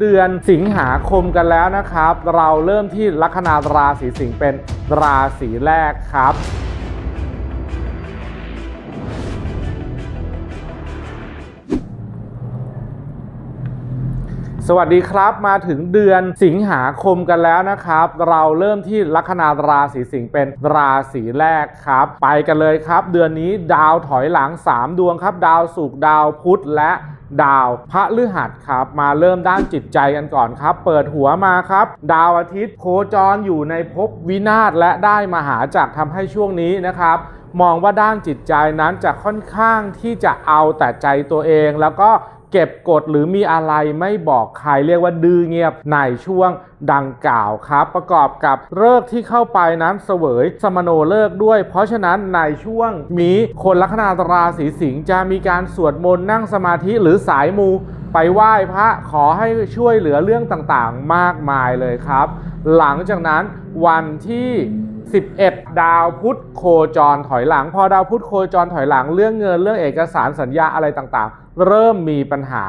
เดือนสิงหาคมกันแล้วนะครับ เราเริ่มที่ลัคนาราศีสิงห์เป็นราศีแรกครับสวัสดีครับมาถึงเดือนสิงหาคมกันแล้วนะครับ เราเริ่มที่ลัคนาราศีสิงห์เป็นราศีแรกครับ ไปกันเลยครับ เดือนนี้ดาวถอยหลัง 3 ดวงครับ ดาวศุกร์ดาวพุธและ ดาวพระฤหัสครับ มาเริ่มด้านจิตใจกันก่อนครับ เปิดหัวมาครับ ดาวอาทิตย์โคจรอยู่ในภพวินาศและได้มหาจักรทำให้ช่วงนี้นะครับมองว่าด้านจิตใจนั้นจะค่อนข้างที่จะเอาแต่ใจตัวเอง แล้วก็ เก็บกดหรือมีอะไรไม่บอกใครเรียกว่าดื้อเงียบในช่วงดังกล่าวครับ ประกอบกับเลิกที่เข้าไปนั้นเสวยสมโนเลิกด้วย เพราะฉะนั้นในช่วงนี้คนลัคนาตราศีสิงห์จะมีการสวดมนต์นั่งสมาธิหรือสายมูไปไหว้พระขอให้ช่วยเหลือเรื่องต่างๆ มากมายเลยครับ หลังจากนั้นวันที่ 11 ดาวพุธโคจรถอยหลัง พอดาวพุธโคจรถอยหลัง เรื่องเงินเรื่องเอกสารสัญญาอะไรต่างๆ เริ่มมีปัญหา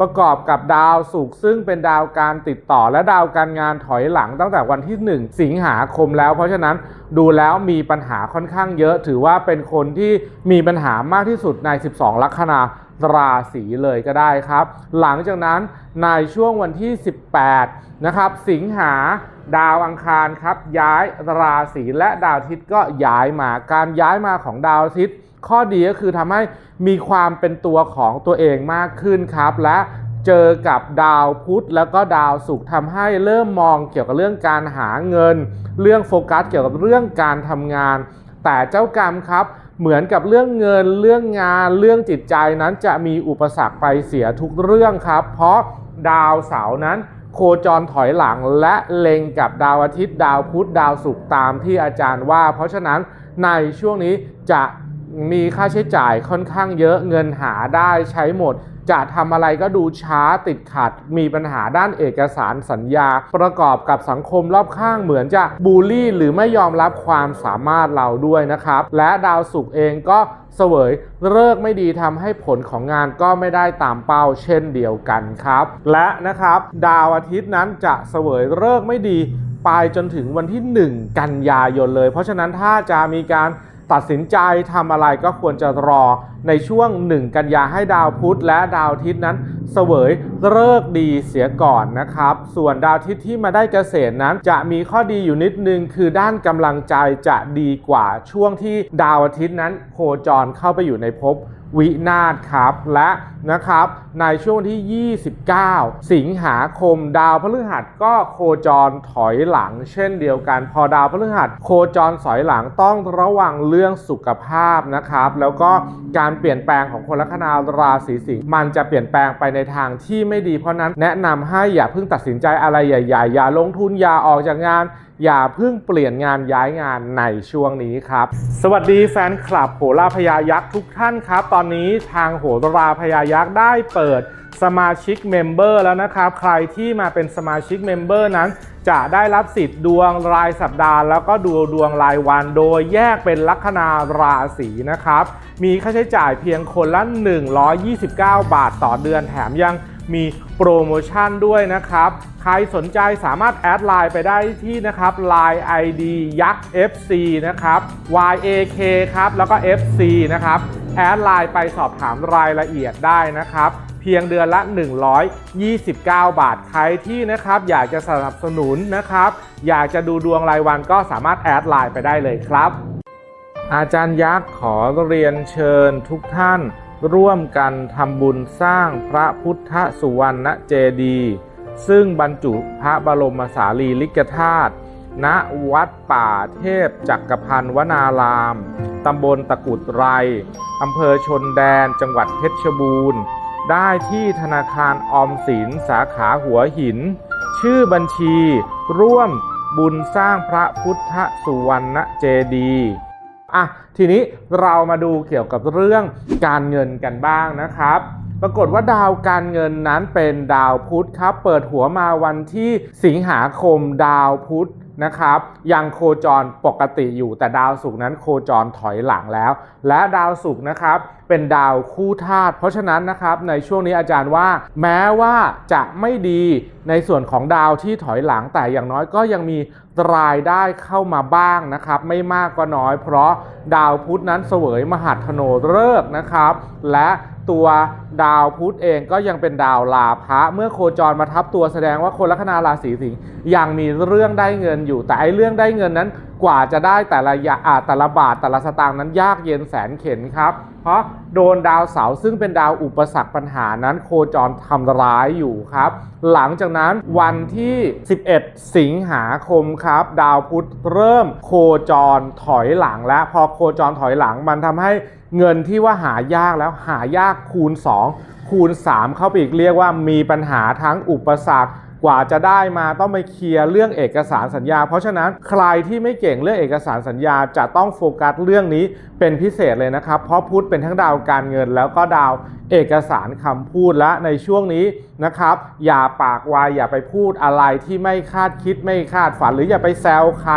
ประกอบกับดาวศุกร์ซึ่งเป็นดาวการติดต่อและดาวการงานถอยหลังตั้งแต่วันที่ 1 สิงหาคมแล้ว เพราะฉะนั้นดูแล้วมีปัญหาค่อนข้างเยอะ ถือว่าเป็นคนที่มีปัญหามากที่สุดใน 12 ลัคนาราศีเลยก็ได้ครับ หลังจากนั้นในช่วงวันที่ 18 นะครับ สิงหาดาวอังคารครับ ย้ายราศีและดาวอาทิตย์ก็ย้ายมาการย้ายมาของดาวอาทิตย์ ข้อดีก็คือทำให้มีความเป็นตัวของตัวเองมากขึ้นครับ และเจอกับดาวพุธแล้วก็ดาวศุกร์ทำให้เริ่มมองเกี่ยวกับเรื่องการหาเงิน เรื่องโฟกัสเกี่ยวกับเรื่องการทำงาน แต่เจ้ากรรมครับเหมือนกับเรื่องเงินเรื่องงานเรื่องจิตใจนั้นจะมีอุปสรรคไปเสียทุกเรื่องครับ เพราะดาวเสาร์นั้น โคจรถอยหลังและเล็งกับดาวอาทิตย์ ดาวพุธดาวศุกร์ตามที่อาจารย์ว่า เพราะฉะนั้นในช่วงนี้จะ มีค่าใช้จ่ายค่อนข้างเยอะเงินหาได้ใช้หมด จะทำอะไรก็ดูช้าติดขัด มีปัญหาด้านเอกสารสัญญา ประกอบกับสังคมรอบข้างเหมือนจะบูลลี่ หรือไม่ยอมรับความสามารถเราด้วยนะครับ และดาวศุกร์เองก็เสวยเลิกไม่ดีทำให้ผลของงานก็ไม่ได้ตามเป้าเช่นเดียวกันครับ และนะครับ ดาวอาทิตย์นั้นจะเสวยเลิกไม่ดี ไปจนถึงวันที่ 1 กันยายนเลย เพราะฉะนั้นถ้าจะมีการ ตัดสินใจทำอะไรก็ควรจะรอในช่วง 1 กันยาให้ดาวพุธและดาวอาทิตย์นั้นเสวยเลิกดีเสียก่อนนะครับ ส่วนดาวอาทิตย์ที่มาได้เกษตรนั้น จะมีข้อดีอยู่นิดนึง คือด้านกำลังใจจะดีกว่าช่วงที่ดาวอาทิตย์นั้นโคจรเข้าไปอยู่ในภพ วินาศครับและนะครับในช่วงที่ 29 สิงหาคมดาวพฤหัสก็โคจรถอยหลัง เช่นเดียวกัน พอดาวพฤหัสโคจรถอยหลังต้องระวังเรื่องสุขภาพนะครับ แล้วก็การเปลี่ยนแปลงของคนลัคนาราศีสิงห์มันจะเปลี่ยนแปลงไปในทางที่ไม่ดีเพราะนั้นแนะนำให้อย่าเพิ่งตัดสินใจอะไรใหญ่ ๆ อย่าลงทุนอย่าออกจากงาน อย่าเพิ่งเปลี่ยนงานย้ายงานในช่วงนี้ครับ สวัสดีแฟนคลับโหราพยายักษ์ทุกท่านครับ ตอนนี้ทางโหราพยายักษ์ได้เปิดสมาชิกเมมเบอร์แล้วนะครับ ใครที่มาเป็นสมาชิกเมมเบอร์นั้น จะได้รับสิทธิ์ดวงรายสัปดาห์ แล้วก็ดูดวงรายวันโดยแยกเป็นลัคนาราศีนะครับ มีค่าใช้จ่ายเพียงคนละ 129 บาทต่อเดือนแถมยัง มีโปรโมชั่นด้วยนะครับ ใครสนใจสามารถแอดไลน์ไปได้ที่นะครับ Line ID ยักษ์ FC นะครับ YAK ครับ แล้วก็ FC นะครับ แอดไลน์ไปสอบถามรายละเอียดได้นะครับ เพียงเดือนละ 129 บาท ใครที่นะครับ อยากจะสนับสนุนนะครับ อยากจะดูดวงรายวันก็สามารถแอดไลน์ไปได้เลยครับ อาจารย์ยักษ์ขอเรียนเชิญทุกท่าน ร่วมกันทำบุญสร้างพระพุทธสุวรรณเจดีย์ซึ่งบรรจุพระบรมสารีริกธาตุณวัดป่าเทพจักรพันวนาราม ตำบลตะกุดไรอำเภอชนแดนจังหวัดเพชรบูรณ์ ได้ที่ธนาคารออมสินสาขาหัวหิน ชื่อบัญชีร่วมบุญสร้างพระพุทธสุวรรณเจดีย์ อะทีนี้เรามาดูเกี่ยวกับเรื่องการเงินกันบ้างนะครับ ปรากฏว่าดาวการเงินนั้นเป็นดาวพุธครับ เปิดหัวมาวันที่สิงหาคมดาวพุธนะครับยังโคจรปกติอยู่แต่ดาวศุกร์นั้นโคจรถอยหลังแล้ว และดาวศุกร์นะครับเป็นดาวคู่ธาตุเพราะฉะนั้นนะครับในช่วงนี้อาจารย์ว่า แม้ว่าจะไม่ดีในส่วนของดาวที่ถอยหลังแต่อย่างน้อยก็ยังมีรายได้เข้ามาบ้างนะครับ ไม่มากก็น้อย เพราะดาวพุธนั้นเสวยมหัทโนฤกษ์นะครับ และตัวดาวพุธเองก็ยังเป็นดาวลาภะเมื่อโคจรมาทับตัวแสดงว่าคนลัคนาราศีสิงห์ยังมีเรื่องได้เงินอยู่แต่ไอ้เรื่องได้เงินนั้นกว่าจะได้แต่ละยาอ่าแต่ละบาทแต่ละสตางค์นั้นยากเย็นแสนเข็ญครับ เพราะโดนดาวเสาร์ซึ่งเป็นดาวอุปสรรคปัญหานั้นโคจรทำร้ายอยู่ครับ หลังจากนั้นวันที่ 11 สิงหาคมครับ ดาวพุธเริ่มโคจรถอยหลังและพอโคจรถอยหลังมันทำให้เงินที่ว่าหายากแล้วหายากคูณ 2 คูณ 3 เข้าไปอีกเรียกว่ามีปัญหาทั้งอุปสรรค กว่าจะได้มาต้องไปเคลียร์เรื่องเอกสารสัญญา เพราะฉะนั้นใครที่ไม่เก่งเรื่องเอกสารสัญญาจะต้องโฟกัสเรื่องนี้เป็นพิเศษเลยนะครับ เพราะพุธเป็นทั้งดาวการเงิน แล้วก็ดาวเอกสารคำพูดและในช่วงนี้นะครับ อย่าปากไวอย่าไปพูดอะไรที่ไม่คาดคิดไม่คาดฝัน หรืออย่าไปแซวใคร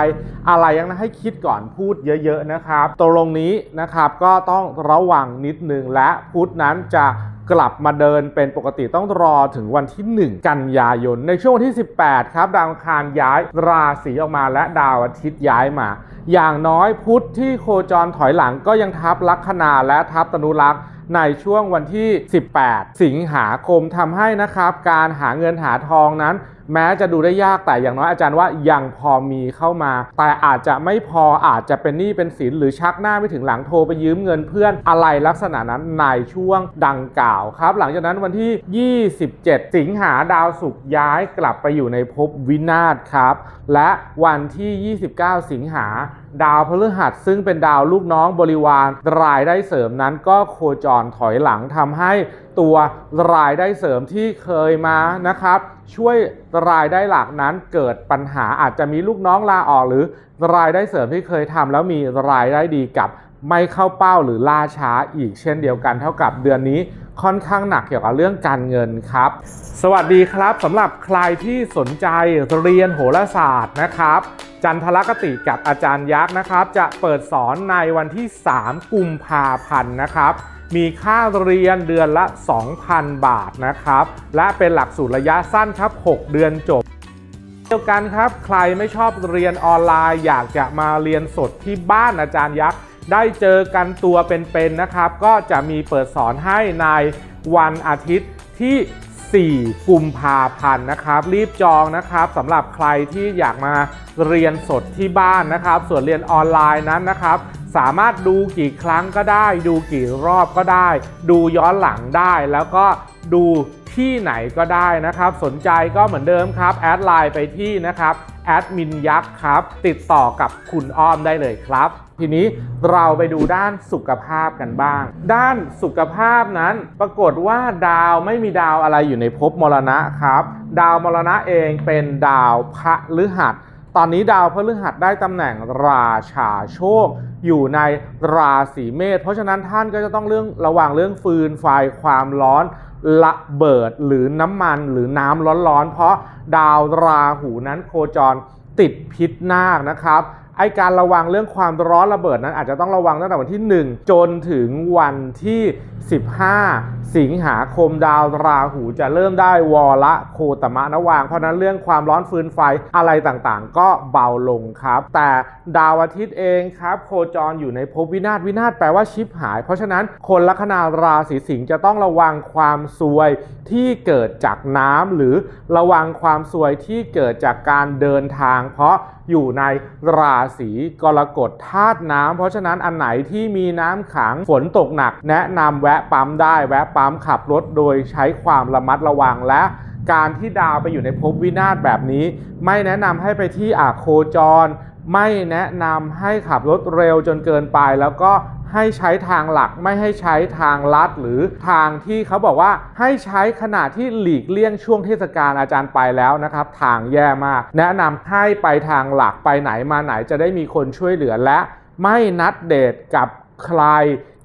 อะไรย่างนั้นให้คิดก่อนพูดเยอะ ๆนะครับตรงนี้นะครับก็ต้องระวังนิดนึงและพุธนั้นจะ กลับมาเดินเป็นปกติต้องรอถึงวันที่ 1 กันยายน ในช่วงวันที่ 18 ครับ ดาวอังคารย้ายราศีออกมาและดาวอาทิตย์ย้ายมา อย่างน้อยพุธที่โคจรถอยหลังก็ยังทับลัคนาและทับตนุรักษ์ในช่วงวันที่ 18 สิงหาคมทำให้นะครับ การหาเงินหาทองนั้น แม้จะดูได้ยากแต่อย่างน้อยอาจารย์ว่ายังพอมีเข้ามา แต่อาจจะไม่พออาจจะเป็นหนี้เป็นสินหรือชักหน้าไม่ถึงหลังโทรไปยืมเงินเพื่อนอะไรลักษณะนั้นในช่วงดังกล่าวครับ หลังจากนั้นวันที่ 27 สิงหาดาวศุกร์ย้ายกลับไปอยู่ในภพวินาศครับ และวันที่ 29 สิงหาดาวพฤหัสซึ่งเป็นดาวลูกน้องบริวารรายได้เสริมนั้นก็โคจรถอยหลังทำให้ ตัวรายได้เสริมที่เคยมานะครับ ช่วยรายได้หลักนั้นเกิดปัญหาอาจจะมีลูกน้องลาออกหรือรายได้เสริมที่เคยทำแล้วมีรายได้ดีกับไม่เข้าเป้าหรือล่าช้าอีกเช่นเดียวกันเท่ากับเดือนนี้ ค่อนข้างหนักเกี่ยวกับเรื่องการเงินครับ สวัสดีครับสำหรับใครที่สนใจเรียนโหราศาสตร์นะครับ จันทรคติกับอาจารย์ยักษ์นะครับ จะเปิดสอนในวันที่ 3 กุมภาพันธ์นะครับมีค่าเรียนเดือนละ 2,000 บาทนะครับ และเป็นหลักสูตรระยะสั้นครับ 6 เดือนจบ เดียวกันครับ ใครไม่ชอบเรียนออนไลน์ อยากจะมาเรียนสดที่บ้านอาจารย์ยักษ์ ได้เจอกันตัวเป็นๆนะครับ ก็จะมีเปิดสอนให้ในวันอาทิตย์ที่ 4 กุมภาพันธ์นะครับ รีบจองนะครับสำหรับใครที่อยากมาเรียนสดที่บ้านนะครับ ส่วนเรียนออนไลน์นั้นนะครับ สามารถดูกี่ครั้งก็ได้ ดูกี่รอบก็ได้ ดูย้อนหลังได้ แล้วก็ดูที่ไหนก็ได้นะครับ สนใจก็เหมือนเดิมครับ แอดไลน์ไปที่นะครับแอดมินยักษ์ครับ ติดต่อกับคุณอ้อมได้เลยครับ ทีนี้เราไปดูด้านสุขภาพกันบ้าง ด้านสุขภาพนั้นปรากฏว่าดาวไม่มีดาวอะไรอยู่ในภพมรณะครับ ดาวมรณะเองเป็นดาวพระฤหัสตอนนี้ดาวพฤหัสได้ตำแหน่งราชาโชค อยู่ในราศีเมษเพราะฉะนั้นท่านก็จะต้องเรื่องระวังเรื่องฟืนไฟความร้อนระเบิดหรือน้ำมันหรือน้ำร้อนๆ เพราะดาวราหูนั้นโคจรติดพิษนาคนะครับ ไอการระวังเรื่องความร้อนระเบิดนั้นอาจจะต้องระวังตั้งแต่วันที่ 1 จนถึงวันที่ 15 สิงหาคมดาวราหูจะเริ่มได้วอละโคตมะนะวาง เพราะนั้นเรื่องความร้อนฟืนไฟอะไรต่างๆ ก็เบาลงครับ แต่ดาวอาทิตย์เองครับ โคจรอยู่ในภพวินาศวินาศแปลว่าชิปหาย เพราะฉะนั้นคนลัคนาราศีสิงห์จะต้องระวังความซวยที่เกิดจากน้ำหรือระวังความซวยที่เกิดจากการเดินทาง เพราะ อยู่ในราศีกรกฎธาตุน้ำเพราะฉะนั้นอันไหนที่มีน้ำขังฝนตกหนัก แนะนำแวะปั๊มได้แวะปั๊มขับรถโดยใช้ความระมัดระวังและการที่ดาวไปอยู่ในภพวินาศแบบนี้ ไม่แนะนำให้ไปที่อาโคจร ไม่แนะนำให้ขับรถเร็วจนเกินไป แล้วก็ให้ใช้ทางหลักไม่ให้ใช้ทางลัดหรือทางที่เขาบอกว่าให้ใช้ขณะที่หลีกเลี่ยงช่วงเทศกาลอาจารย์ไปแล้วนะครับ ทางแย่มาก แนะนำให้ไปทางหลักไปไหนมาไหนจะได้มีคนช่วยเหลือและไม่นัดเดทกับ ใคร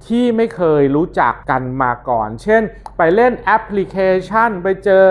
ที่ไม่เคยรู้จักกันมาก่อน เช่น ไปเล่นแอปพลิเคชันไปเจอ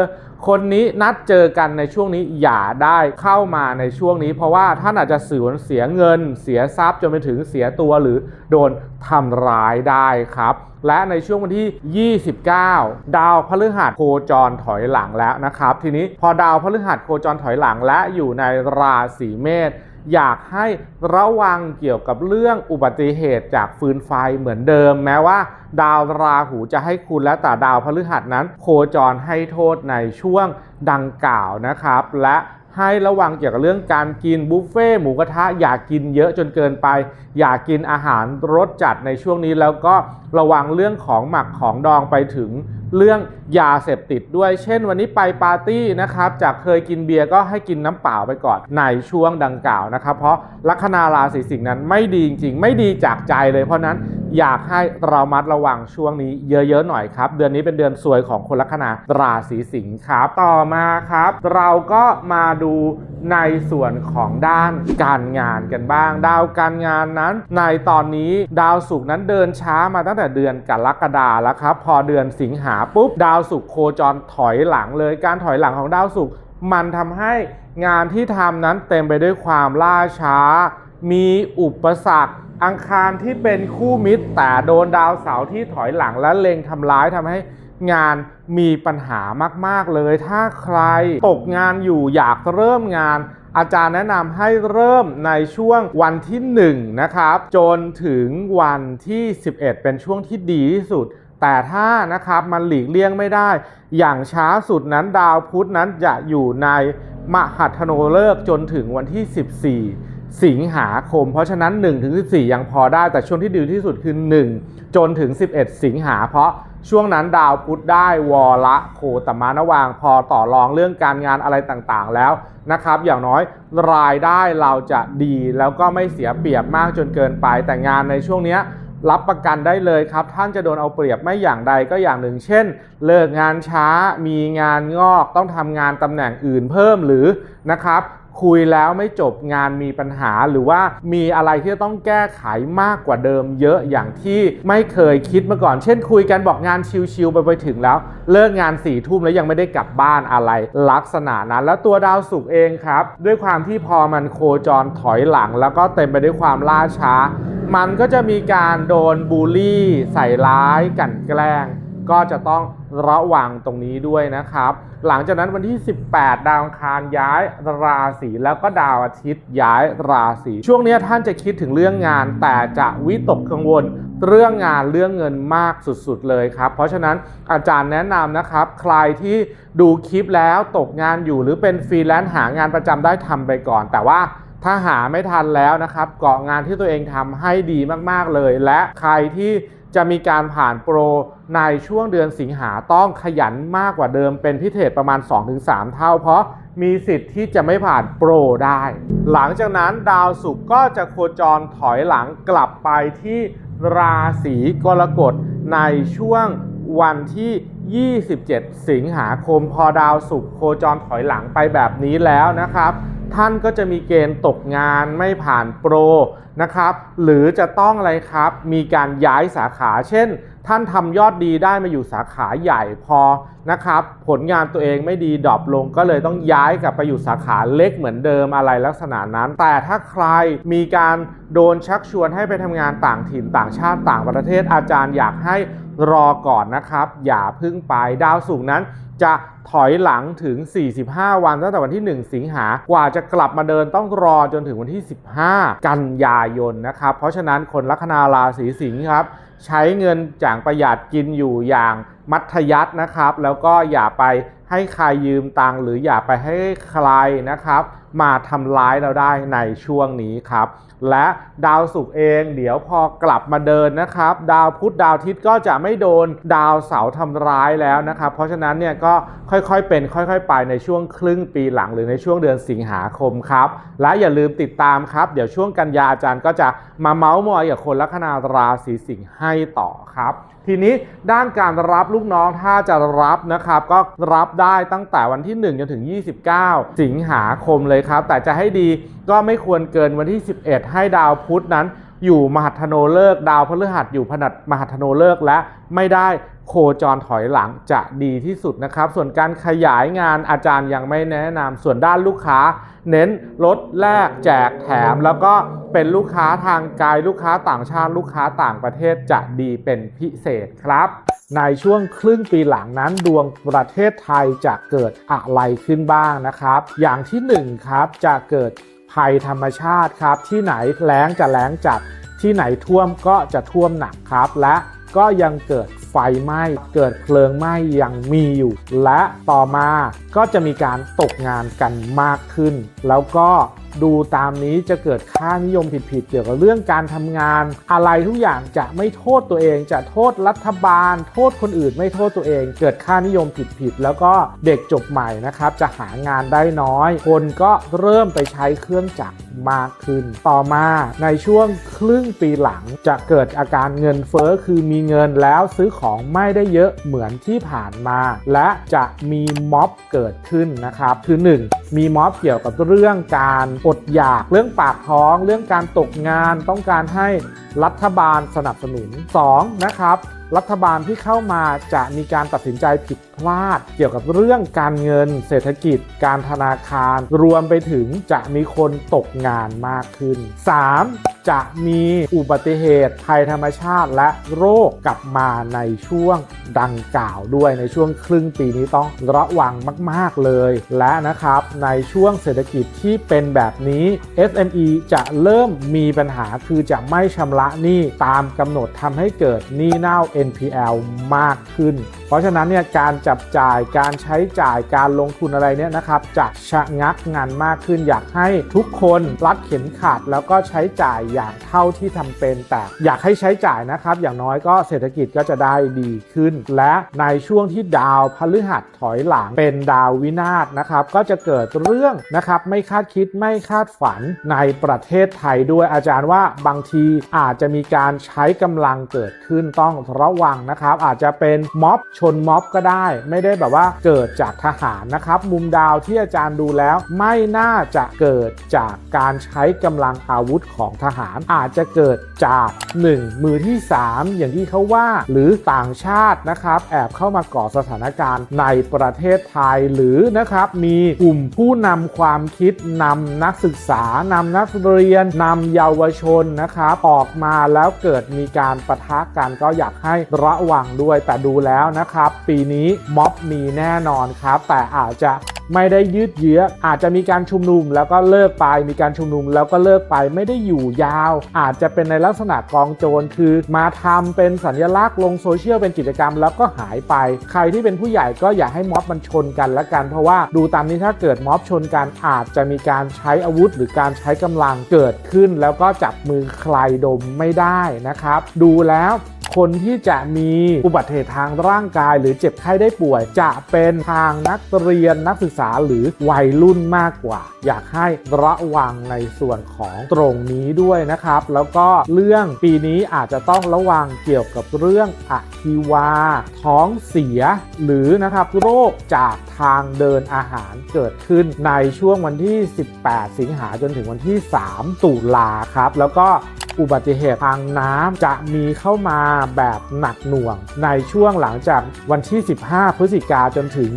คนนี้นัดเจอกันในช่วงนี้อย่าได้เข้ามาในช่วงนี้ เพราะว่าท่านอาจจะสูญเสียเงิน เสียทรัพย์จนไปถึงเสียตัวหรือโดนทำร้ายได้ครับ และในช่วงวันที่ 29 ดาวพฤหัสโคจรถอยหลังแล้วนะครับ ทีนี้พอดาวพฤหัสโคจรถอยหลังและอยู่ในราศีเมษ อยากให้ระวังเกี่ยวกับเรื่องอุบัติเหตุจากฟืนไฟเหมือนเดิม แม้ว่า ดาวราหูจะให้คุณและแต่ดาวพฤหัสนั้น โคจรให้โทษในช่วงดังกล่าวนะครับ และให้ระวังเกี่ยวกับเรื่องการกินบุฟเฟ่หมูกระทะอย่ากินเยอะจนเกินไป อย่ากินอาหารรสจัดในช่วงนี้แล้วก็ระวังเรื่องของหมักของดองไปถึงเรื่องยาเสพติดด้วย เช่น วันนี้ไปปาร์ตี้นะครับ จากเคยกินเบียร์ก็ให้กินน้ำเปล่าไปก่อนในช่วงดังกล่าวนะครับ เพราะลัคนาราศีสิงห์นั้นไม่ดีจริง ๆ ไม่ดีจากใจเลยเพราะนั้นอยากให้เรามัดระวังช่วงนี้เยอะ ๆ หน่อยครับ เดือนนี้เป็นเดือนสวยของคนลัคนาราศีสิงห์ครับต่อมาครับ เราก็มาดูในส่วนของด้านการงานกันบ้าง ดาวการงานนั้น ในตอนนี้ดาวศุกร์นั้นเดินช้ามาตั้งแต่เดือนกรกฎาแล้วครับ พอเดือนสิงหาปุ๊บดาวศุกร์โคจรถอยหลังเลย การถอยหลังของดาวศุกร์มันทำให้งานที่ทำนั้นเต็มไปด้วยความล่าช้า มีอุปสรรค อังคารที่เป็นคู่มิตร แต่โดนดาวเสาร์ที่ถอยหลังและเล็งทำร้ายทำให้งานมีปัญหามาก ๆ เลย ถ้าใครตกงานอยู่อยากเริ่มงาน อาจารย์แนะนำให้เริ่มในช่วงวันที่ 1 นะครับ จนถึงวันที่ 11 เป็นช่วงที่ดีที่สุด แต่ถ้านะครับมันหลีกเลี่ยงไม่ได้ อย่างช้าสุดนั้นดาวพุธนั้นจะอยู่ในมหัทโนเลิกจนถึงวันที่ 14 สิงหาคม เพราะฉะนั้น1-14 ยังพอได้แต่ช่วงที่ดีที่สุดคือ 1 จนถึง 11 สิงหา เพราะช่วงนั้นดาวพุธได้วอละโคตมานวางพอต่อรองเรื่องการงานอะไรต่างๆแล้วนะครับ อย่างน้อยรายได้เราจะดีแล้วก็ไม่เสียเปรียบมากจนเกินไปแต่งานในช่วงเนี้ย รับประกันได้เลยครับ ท่านจะโดนเอาเปรียบไม่อย่างใดก็อย่างหนึ่ง เช่น เลิกงานช้ามีงานงอกต้องทำงานตำแหน่งอื่นเพิ่มหรือนะครับ คุยแล้วไม่จบงานมีปัญหาหรือว่ามีอะไรที่จะต้องแก้ไขมากกว่าเดิมเยอะอย่างที่ไม่เคยคิดมาก่อน เช่นคุยกันบอกงานชิวๆไปไปถึงแล้ว เลิกงานสี่ทุ่มแล้วยังไม่ได้กลับบ้านอะไร ลักษณะนั้น แล้วตัวดาวศุกร์เองครับ ด้วยความที่พอมันโคจรถอยหลัง แล้วก็เต็มไปด้วยความล่าช้า มันก็จะมีการโดนบูลลี่ ใส่ร้าย กันแกล้ง ก็จะต้อง ระวังตรงนี้ด้วยนะครับ หลังจากนั้นวันที่ 18 ดาวอังคารย้ายราศีแล้วก็ดาวอาทิตย์ย้ายราศีช่วงนี้ท่านจะคิดถึงเรื่องงาน แต่จะวิตกกังวลเรื่องงานเรื่องเงินมากสุดๆเลยครับ เพราะฉะนั้นอาจารย์แนะนำนะครับ ใครที่ดูคลิปแล้วตกงานอยู่หรือเป็นฟรีแลนซ์หางานประจำได้ทำไปก่อน แต่ว่าถ้าหาไม่ทันแล้วนะครับ เกาะงานที่ตัวเองทำให้ดีมากๆเลย และใครที่ จะมีการผ่านโปรในช่วงเดือนสิงหาต้องขยันมากกว่าเดิมเป็นพิเศษประมาณ 2-3 เท่า เพราะมีสิทธิ์ที่จะไม่ผ่านโปรได้ หลังจากนั้นดาวศุกร์ก็จะโคจรถอยหลังกลับไปที่ราศีกรกฎในช่วงวันที่ 27 สิงหาคมพอดาวศุกร์โคจรถอยหลังไปแบบนี้แล้วนะครับ ท่านก็จะมีเกณฑ์ตกงานไม่ผ่านโปรนะครับ หรือจะต้องอะไรครับ มีการย้ายสาขาเช่น ท่านทำยอดดีได้มาอยู่สาขาใหญ่พอนะครับ ผลงานตัวเองไม่ดีดรอปลง ก็เลยต้องย้ายกลับไปอยู่สาขาเล็กเหมือนเดิมอะไรลักษณะนั้น แต่ถ้าใครมีการโดนชักชวนให้ไปทำงานต่างถิ่นต่างชาติต่างประเทศอาจารย์อยากให้รอก่อนนะครับ อย่าพึ่งไปดาวสูงนั้นจะถอยหลังถึง 45 วันตั้งแต่วันที่ 1 สิงหากว่าจะกลับมาเดินต้องรอจนถึงวันที่ 15 กันยายนนะครับ เพราะฉะนั้นคนลัคนาราศีสิงห์ครับ ใช้เงินจ่างประหยัดกินอยู่อย่างมัธยัสถ์นะครับ แล้วก็อย่าไปให้ใครยืมตังค์หรืออย่าไปให้ใครนะครับ มาทำร้ายเราได้ในช่วงนี้ครับ และดาวศุกร์เองเดี๋ยวพอกลับมาเดินนะครับ ดาวพุธดาวทิตย์ก็จะไม่โดนดาวเสาร์ทำร้ายแล้วนะครับ เพราะฉะนั้นเนี่ยก็ค่อยๆเป็น ค่อยๆ ไปในช่วงครึ่งปีหลังหรือในช่วงเดือนสิงหาคมครับ และอย่าลืมติดตามครับ เดี๋ยวช่วงกันยาอาจารย์ก็จะมาเมาส์มอยกับคนลัคนาราศีสิงห์ให้ต่อครับทีนี้ด้านการรับลูกน้องถ้าจะรับนะครับ ก็รับได้ตั้งแต่วันที่ 1 จนถึง 29 สิงหาคมเลยครับ แต่จะให้ดีก็ไม่ควรเกินวันที่ 11 ให้ดาวพุธนั้น อยู่มหัทโนเลิกดาวพฤหัสอยู่พนัดมหัทโนเลิกและไม่ได้โคจรถอยหลังจะดีที่สุดนะครับ ส่วนการขยายงานอาจารย์ยังไม่แนะนำส่วนด้านลูกค้า เน้นลดแลกแจกแถม แล้วก็เป็นลูกค้าทางไกลลูกค้าต่างชาติลูกค้าต่างประเทศจะดีเป็นพิเศษครับ ในช่วงครึ่งปีหลังนั้นดวงประเทศไทยจะเกิดอะไรขึ้นบ้างนะครับ อย่างที่หนึ่งครับจะเกิดภัยธรรมชาติครับ ที่ไหนแล้งจะแล้งจัด ที่ไหนท่วมก็จะท่วมหนักครับ และก็ยังเกิดไฟไหม้เกิดเพลิงไหม้ยังมีอยู่ และต่อมาก็จะมีการตกงานกันมากขึ้น แล้วก็ ดูตามนี้จะเกิดค่านิยมผิดๆเกี่ยวกับเรื่องการทำงาน อะไรทุกอย่างจะไม่โทษตัวเอง จะโทษรัฐบาล โทษคนอื่นไม่โทษตัวเอง เกิดค่านิยมผิดๆแล้วก็เด็กจบใหม่นะครับ จะหางานได้น้อย คนก็เริ่มไปใช้เครื่องจักรมากขึ้น ต่อมาในช่วงครึ่งปีหลังจะเกิดอาการเงินเฟ้อคือมีเงินแล้วซื้อของไม่ได้เยอะเหมือนที่ผ่านมา และจะมีม็อบเกิดขึ้นนะครับคือ 1 มีม็อบเกี่ยวกับเรื่องการอดอยากเรื่องปากท้อง เรื่องการตกงานต้องการให้รัฐบาลสนับสนุน 2. นะครับ รัฐบาลที่เข้ามาจะมีการตัดสินใจผิดพลาด เกี่ยวกับเรื่องการเงิน เศรษฐกิจ การธนาคาร รวมไปถึงจะมีคนตกงานมากขึ้น 3. จะมีอุบัติเหตุภัยธรรมชาติและโรคกลับมาในช่วงดังกล่าวด้วยในช่วงครึ่งปีนี้ต้องระวังมาก ๆ เลย และนะครับในช่วงเศรษฐกิจที่เป็นแบบนี้ SME จะเริ่มมีปัญหาคือจะไม่ชำระหนี้ตามกำหนดทำให้เกิดหนี้เน่า NPL มากขึ้น เพราะฉะนั้นเนี่ยการจับจ่ายการใช้จ่ายการลงทุนอะไรเนี่ยนะครับจะชะงักงานมากขึ้น อยากให้ทุกคนรัดเข็มขัดแล้วก็ใช้จ่ายอย่างเท่าที่ทำเป็นแต่ อยากให้ใช้จ่ายนะครับ อย่างน้อยก็เศรษฐกิจก็จะได้ดีขึ้น และในช่วงที่ดาวพฤหัสถอยหลังเป็นดาววินาศนะครับก็จะเกิดเรื่องนะครับไม่คาดคิดไม่คาดฝันในประเทศไทยด้วยอาจารย์ว่าบางทีอาจจะมีการใช้กำลังเกิดขึ้นต้องระวังนะครับ อาจจะเป็นม็อบชนม็อบก็ได้ ไม่ได้แบบว่าเกิดจากทหารนะครับ มุมดาวที่อาจารย์ดูแล้ว ไม่น่าจะเกิดจากการใช้กำลังอาวุธของทหาร อาจจะเกิดจาก 1. มือที่ 3 อย่างที่เขาว่าหรือต่างชาตินะครับ แอบเข้ามาก่อสถานการณ์ในประเทศไทยหรือนะครับมีกลุ่มผู้นำความคิดนำนักศึกษานำนักเรียนนำเยาวชนนะครับออกมาแล้วเกิดมีการประทะกันก็อยากให้ระวังด้วยแต่ดูแล้วนะครับ ปีนี้ม็อบมีแน่นอนครับ แต่อาจจะไม่ได้ยืดเยื้ออาจจะมีการชุมนุมแล้วก็เลิกไป มีการชุมนุมแล้วก็เลิกไปไม่ได้อยู่ยาว อาจจะเป็นในลักษณะกองโจรคือมาทำเป็นสัญลักษณ์ลงโซเชียลเป็นกิจกรรมแล้วก็หายไป ใครที่เป็นผู้ใหญ่ก็อย่าให้ม็อบมันชนกันละกัน เพราะว่าดูตามนี้ถ้าเกิดม็อบชนกันอาจจะมีการใช้อาวุธ หรือการใช้กำลังเกิดขึ้น แล้วก็จับมือใครดมไม่ได้นะครับ ดูแล้ว คนที่จะมีอุบัติเหตุทางร่างกาย หรือเจ็บไข้ได้ป่วย จะเป็นทางนักเรียนนักศึกษาหรือวัยรุ่นมากกว่า อยากให้ระวังในส่วนของตรงนี้ด้วยนะครับ แล้วก็เรื่องปีนี้อาจจะต้องระวังเกี่ยวกับเรื่องอะฮิวา ท้องเสีย หรือนะครับโรคจากทางเดินอาหารเกิดขึ้นในช่วงวันที่ 18 สิงหาจนถึงวันที่ 3 ตุลาครับ แล้วก็ อุบัติเหตุทางน้ำจะมีเข้ามาแบบหนักหน่วง ในช่วงหลังจากวันที่ 15 พฤศจิกาจนถึง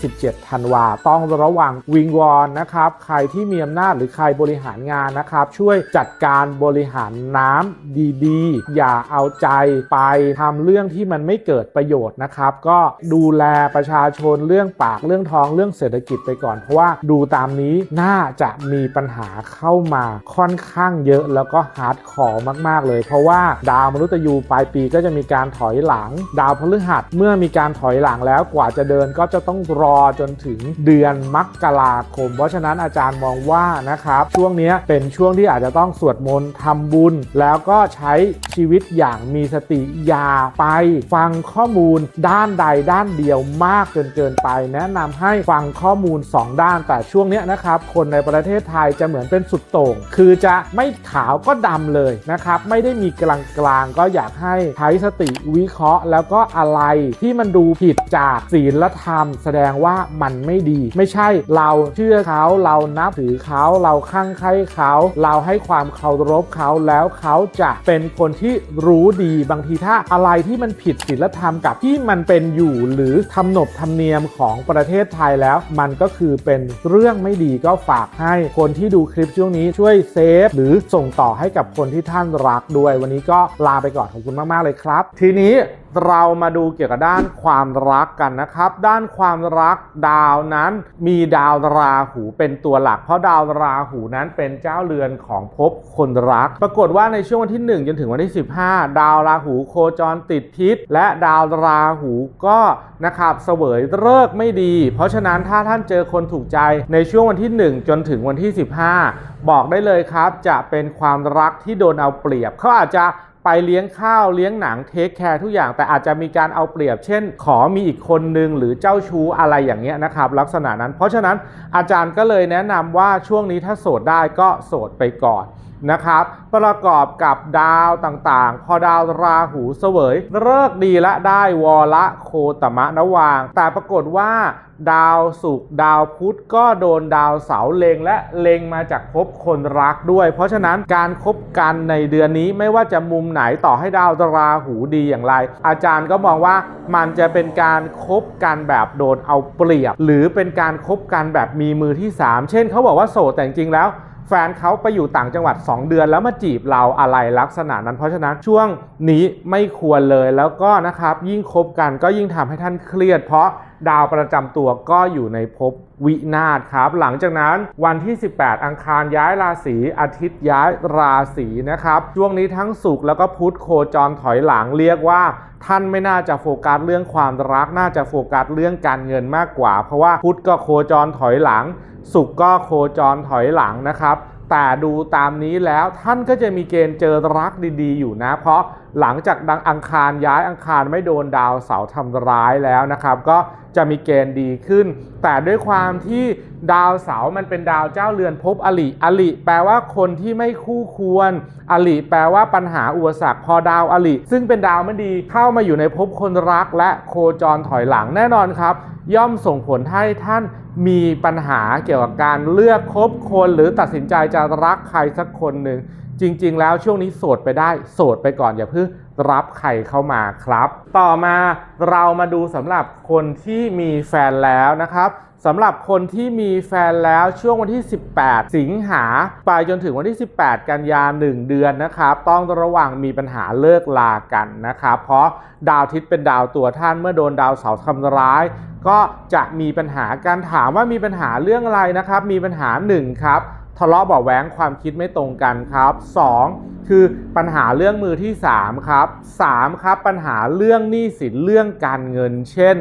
27 ธันวา ต้องระวังวิงวอนนะครับ ใครที่มีอำนาจหรือใครบริหารงานนะครับ ช่วยจัดการบริหารน้ำดีๆ อย่าเอาใจไปทำเรื่องที่มันไม่เกิดประโยชน์นะครับ ก็ดูแลประชาชนเรื่องปากเรื่องท้องเรื่องเศรษฐกิจไปก่อน เพราะว่าดูตามนี้น่าจะมีปัญหาเข้ามาค่อนข้างเยอะแล้วก็ฮาร์ดคอร์มาก ๆ เลย เพราะว่าดาวมนุษยูปลายปีก็จะมีการถอยหลัง ดาวพฤหัสเมื่อมีการถอยหลังแล้วกว่าจะเดินก็จะต้องรอจนถึงเดือนมกราคม เพราะฉะนั้นอาจารย์มองว่านะครับช่วงนี้เป็นช่วงที่อาจจะต้องสวดมนต์ทำบุญ แล้วก็ใช้ชีวิตอย่างมีสติอย่าไป ฟังข้อมูลด้านใดด้านเดียวมากจนเกินไป แนะนำให้ฟังข้อมูล 2 ด้านแต่ช่วงนี้นะครับคนในประเทศไทยจะเหมือนเป็นสุดโต่ง คือจะไม่ขาวก็ดำเลยเลยนะครับ ไม่ได้มีกลางกลางก็อยากให้ใช้สติวิเคราะห์ แล้วก็อะไรที่มันดูผิดจากศีลธรรม แสดงว่ามันไม่ดี ไม่ใช่เราเชื่อเขาเรานับถือเขาเราข้างใครเขา เราให้ความเคารพเขาแล้วเขาจะเป็นคนที่รู้ดีบางทีถ้าอะไรที่มันผิดศีลธรรมกับที่มันเป็นอยู่หรือทำหนบธรรมเนียมของประเทศไทยแล้ว มันก็คือเป็นเรื่องไม่ดีก็ฝากให้คนที่ดูคลิปช่วงนี้ช่วยเซฟหรือส่งต่อให้กับคนที่ท่านรักด้วย วันนี้ก็ลาไปก่อนขอบคุณมากๆเลยครับ ทีนี้ เรามาดูเกี่ยวกับด้านความรักกันนะครับ ด้านความรักดาวนั้นมีดาวราหูเป็นตัวหลัก เพราะดาวราหูนั้นเป็นเจ้าเรือนของภพคนรัก ปรากฏว่าในช่วงวันที่ 1 จนถึงวันที่ 15 ดาวราหูโคจรติดพิษและดาวราหูก็นะครับเสวยเลิกไม่ดี เพราะฉะนั้นถ้าท่านเจอคนถูกใจในช่วงวันที่ 1 จนถึงวันที่ 15 บอกได้เลยครับ จะเป็นความรักที่โดนเอาเปรียบเขาอาจจะ ไปเลี้ยงข้าวเลี้ยงหนังเทคแคร์ทุกอย่าง แต่อาจจะมีการเอาเปรียบ เช่น ขอมีอีกคนนึงหรือเจ้าชู้อะไรอย่างเงี้ยนะครับ ลักษณะนั้น เพราะฉะนั้นอาจารย์ก็เลยแนะนำว่าช่วงนี้ถ้าโสดได้ก็โสดไปก่อน นะครับ ประกอบกับดาวต่างๆ พอดาวราหูเสวยเลิกดีและได้วอละโคตมะนวาง แต่ปรากฏว่าดาวศุกร์ดาวพุธก็โดนดาวเสาเลงและเลงมาจากภพคนรักด้วย เพราะฉะนั้นการคบกันในเดือนนี้ไม่ว่าจะมุมไหนต่อให้ดาวราหูดีอย่างไร อาจารย์ก็มองว่ามันจะเป็นการคบกันแบบโดนเอาเปรียบ หรือเป็นการคบกันแบบมีมือที่ 3 เช่นเขาบอกว่าโสดแต่จริงๆแล้ว แฟนเขาไปอยู่ต่างจังหวัด 2 เดือนแล้วมาจีบเราอะไรลักษณะนั้น เพราะฉะนั้นช่วงนี้ไม่ควรเลยแล้วก็นะครับยิ่งคบกันก็ยิ่งทำให้ท่านเครียดเพราะ ดาวประจำตัวก็อยู่ในภพวินาศครับ หลังจากนั้นวันที่ 18 อังคารย้ายราศีอาทิตย์ย้ายราศีนะครับช่วงนี้ทั้งศุกร์แล้วก็พุธโคจรถอยหลังเรียกว่าท่านไม่น่าจะโฟกัสเรื่องความรักน่าจะโฟกัสเรื่องการเงินมากกว่า เพราะว่าพุธก็โคจรถอยหลังศุกร์ก็โคจรถอยหลังนะครับ แต่ดูตามนี้แล้วท่านก็จะมีเกณฑ์เจอรักดีๆ อยู่นะ เพราะ หลังจากดังอังคารย้ายอังคารไม่โดนดาวเสาร์ทำร้ายแล้วนะครับ ก็จะมีเกณฑ์ดีขึ้น แต่ด้วยความที่ดาวเสาร์มันเป็นดาวเจ้าเรือนภพอลิอลิ แปลว่าคนที่ไม่คู่ควร อลิ แปลว่าปัญหาอุปสรรคพอดาวอลิ ซึ่งเป็นดาวไม่ดีเข้ามาอยู่ในภพคนรักและโคจรถอยหลังแน่นอนครับ ย่อมส่งผลให้ท่านมีปัญหาเกี่ยวกับการเลือกคบคนหรือตัดสินใจจะรักใครสักคนหนึ่ง จริง ๆ แล้วช่วงนี้โสดไปได้ โสดไปก่อนอย่าเพิ่งรับใครเข้ามาครับ ต่อมาเรามาดูสำหรับคนที่มีแฟนแล้วนะครับสำหรับคนที่มีแฟนแล้วช่วงวันที่ 18 สิงหาไปจนถึงวันที่ 18 กันยา 1 เดือนนะครับ ต้องระวังมีปัญหาเลิกลากันนะครับ เพราะดาวอาทิตย์เป็นดาวตัวท่านเมื่อโดนดาวเสาร์ทำร้าย ก็จะมีปัญหาการถามว่ามีปัญหาเรื่องอะไรนะครับ มีปัญหา1ครับ ทะเลาะเบาะแว้งความคิดไม่ตรงกันครับ 2 คือปัญหาเรื่องมือที่ 3 ครับ 3 ครับปัญหาเรื่องหนี้สินเรื่องการเงิน เช่น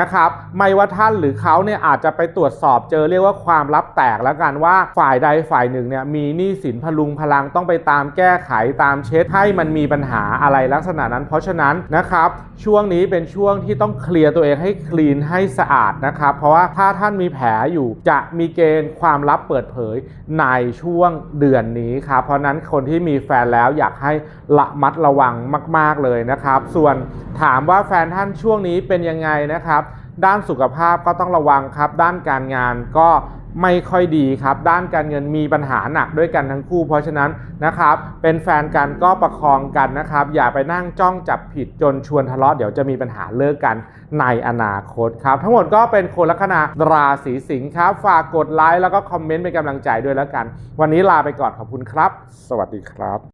นะครับไม่ว่าท่านหรือเขาเนี่ยอาจจะไปตรวจสอบเจอเรียกว่าความลับแตกแล้วกันว่าฝ่ายใดฝ่ายหนึ่งเนี่ยมีหนี้สินพลุงพลังต้องไปตามแก้ไขตามเช็ดให้มันมีปัญหาอะไรลักษณะนั้น เพราะฉะนั้นนะครับช่วงนี้เป็นช่วงที่ต้องเคลียร์ตัวเองให้คลีนให้สะอาดนะครับเพราะว่าถ้าท่านมีแผลอยู่จะมีเกณฑ์ความลับเปิดเผยในช่วงเดือนนี้ครับเพราะนั้นคนที่มีแฟนแล้วอยากให้ระมัดระวังมาก ๆเลยนะครับ ส่วนถามว่าแฟนท่านช่วงนี้เป็นยังไงนะครับ ด้านสุขภาพก็ต้องระวังครับ ด้านการงานก็ไม่ค่อยดีครับ ด้านการเงินมีปัญหาหนักด้วยกันทั้งคู่ เพราะฉะนั้นนะครับ เป็นแฟนกันก็ประคองกันนะครับ อย่าไปนั่งจ้องจับผิดจนชวนทะเลาะเดี๋ยวจะมีปัญหาเลิกกันในอนาคตครับ ทั้งหมดก็เป็นคนลัคนาราศีสิงห์ครับ ฝากกดไลค์แล้วก็คอมเมนต์เป็นกำลังใจด้วยแล้วกัน วันนี้ลาไปก่อนขอบคุณครับ สวัสดีครับ